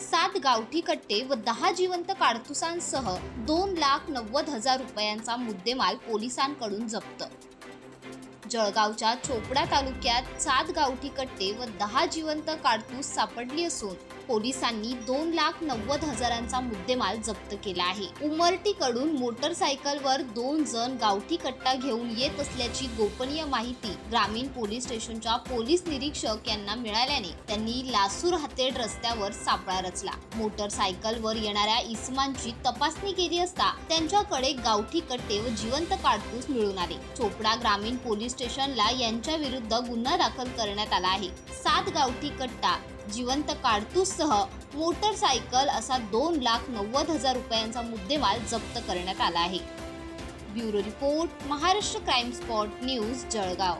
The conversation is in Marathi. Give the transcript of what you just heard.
सात गावठी कट्टे व दहा जिवंत काडतुसांसह दोन लाख नव्वद हजार रुपयांचा मुद्देमाल पोलिसांकडून जप्त. जळगावच्या चोपडा तालुक्यात सात गावठी कट्टे व दहा जिवंत काडतूस सापडली असून पोलिसांनी दोन लाख नव्वद हजारांचा मुद्देमाल जप्त केला आहे. उमरटीकडून मोटरसायकलवर दोन जण गावठी कट्टा घेऊन येत असल्याची गोपनीय माहिती ग्रामीण पोलीस स्टेशनच्या पोलीस निरीक्षक यांना मिळाल्याने त्यांनी लासूर हातेड रस्त्यावर सापळा रचला. मोटरसायकलवर येणाऱ्या इसमांची तपासणी केली असता त्यांच्याकडे गावठी कट्टे व जिवंत काडतूस मिळून आले. चोपडा ग्रामीण पोलीस स्टेशनला यांच्या विरुद्ध गुन्हा दाखल करण्यात आला आहे. सात गावठी कट्टा जिवंत काडतूससह मोटरसायकल असा दोन लाख नव्वद हजार रुपयांचा मुद्देमाल जप्त करण्यात आला आहे. Bureau report Maharashtra crime spot news Jalgaon.